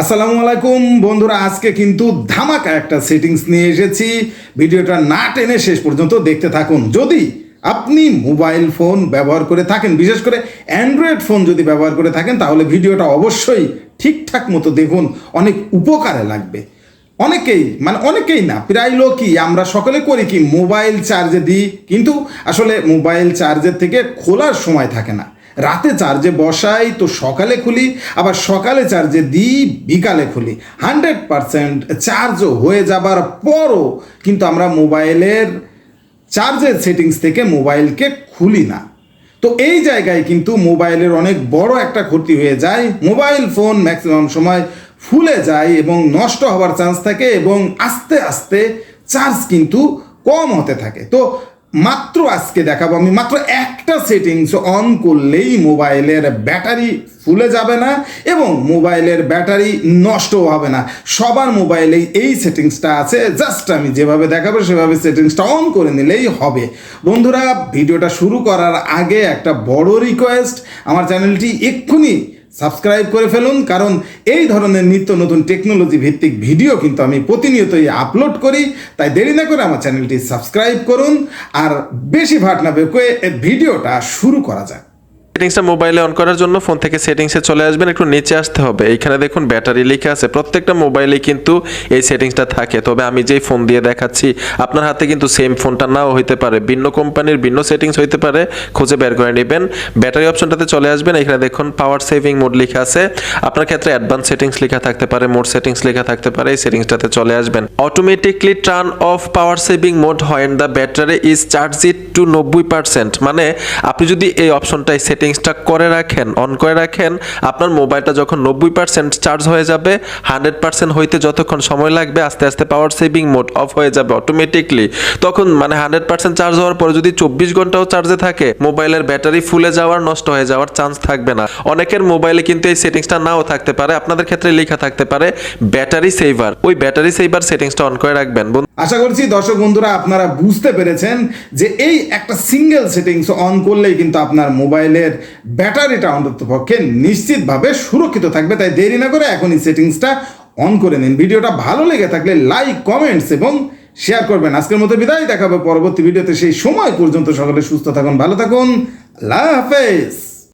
আসসালামু আলাইকুম। বন্ধুরা, আজকে কিন্তু ধামাকা একটা সেটিংস নিয়ে এসেছি। ভিডিওটা না টেনে শেষ পর্যন্ত দেখতে থাকুন। যদি আপনি মোবাইল ফোন ব্যবহার করে থাকেন, বিশেষ করে অ্যান্ড্রয়েড ফোন যদি ব্যবহার করে থাকেন, তাহলে ভিডিওটা অবশ্যই ঠিকঠাক মতো দেখুন। অনেক উপকারে লাগবে। অনেকেই মানে অনেকেই না, প্রায় লোকই, আমরা সকলে করি কি মোবাইল চার্জে দিই। কিন্তু আসলে মোবাইল চার্জের থেকে খোলার সময় থাকে না। রাতে চার্জে বসাই তো সকালে খুলি, আবার সকালে চার্জে দিই, বিকালে খুলি। হান্ড্রেড পারসেন্ট চার্জ হয়ে যাবার পরও কিন্তু আমরা মোবাইলের চার্জের সেটিংস থেকে মোবাইলকে খুলি না। তো এই জায়গায় কিন্তু মোবাইলের অনেক বড় একটা ক্ষতি হয়ে যায়। মোবাইল ফোন ম্যাক্সিমাম সময় ফুলে যায় এবং নষ্ট হওয়ার চান্স থাকে এবং আস্তে আস্তে চার্জ কিন্তু কম হতে থাকে। তো মাত্র আজকে দেখাবো আমি মাত্র একটা সেটিংস অন করলেই মোবাইলের ব্যাটারি ফুলে যাবে না এবং মোবাইলের ব্যাটারি নষ্টও হবে না। সবার মোবাইলেই এই সেটিংসটা আছে জাস্ট আমি যেভাবে দেখাবো সেভাবে সেটিংসটা অন করে নিলেই হবে। বন্ধুরা, ভিডিওটা শুরু করার আগে একটা বড় রিকোয়েস্ট আমার চ্যানেলটি এক্ষুনি সাবস্ক্রাইব করে ফেলুন, কারণ এই ধরনের নিত্য নতুন টেকনোলজি ভিত্তিক ভিডিও কিন্তু আমি প্রতিনিয়তই আপলোড করি। তাই দেরি না করে আমার চ্যানেলটি সাবস্ক্রাইব করুন, আর বেশি ভাট না বেকুয়ে ভিডিওটা শুরু করা যাক। সেটিংসটা মোবাইলে অন করার জন্য ফোন থেকে সেটিংসে চলে আসবেন, একটু নিচে আসতে হবে। এইখানে দেখুন ব্যাটারি লেখা আছে। প্রত্যেকটা মোবাইলে কিন্তু এই সেটিংসটা থাকে। তবে আমি যেই ফোন দিয়ে দেখাচ্ছি, আপনার হাতে কিন্তু সেম ফোনটা নাও হইতে পারে। ভিন্ন কোম্পানির ভিন্ন সেটিংস হইতে পারে। খুঁজে বের করে নেবেন। ব্যাটারি অপশনটাতে চলে আসবেন। এখানে দেখুন পাওয়ার সেভিং মোড লেখা আছে। আপনার ক্ষেত্রে অ্যাডভান্স সেটিংস লেখা থাকতে পারে মোড সেটিংস লেখা থাকতে পারে। এই সেটিংসটাতে চলে আসবেন। Automatically turn off power saving mode হয় the battery is charge it to নব্বই পার্সেন্ট মানে আপনি যদি এই অপশনটাই সেটিংসটা করে রাখেন অন করে রাখেন, আপনার মোবাইলটা যখন নব্বই পার্সেন্ট চার্জ হয়ে যাবে হান্ড্রেড পার্সেন্ট হইতে যতক্ষণ সময় লাগবে, আস্তে আস্তে পাওয়ার সেভিং মোড অফ হয়ে যাবে অটোমেটিকলি তখন মানে হান্ড্রেড পার্সেন্ট চার্জ হওয়ার পরে যদি চব্বিশ ঘন্টাও চার্জে থাকে, মোবাইলের ব্যাটারি ফুলে যাওয়ার, নষ্ট হয়ে যাওয়ার চান্স থাকবে না। অনেকের মোবাইলে কিন্তু এই সেটিংসটা নাও থাকতে পারে, আপনাদের ক্ষেত্রে লেখা থাকতে পারে, ব্যাটারি সেভার। ওই ব্যাটারি সেভার সেটিংসটা অন করে রাখবেন। আশা করছি দর্শক বন্ধুরা আপনারা বুঝতে পেরেছেন যে এই একটা সিঙ্গেল সেটিংস অন করলেই কিন্তু আপনার মোবাইলের ব্যাটারিটা অন্তত পক্ষে নিশ্চিতভাবে সুরক্ষিত থাকবে। তাই দেরি না করে এখনই সেটিংসটা অন করে নিন। ভিডিওটা ভালো লেগে থাকলে লাইক কমেন্টস এবং শেয়ার করবেন। আজকের মতো বিদায়। দেখাবে পরবর্তী ভিডিওতে। সেই সময় পর্যন্ত সকলে সুস্থ থাকুন, ভালো থাকুন। আল্লাহ হাফেজ।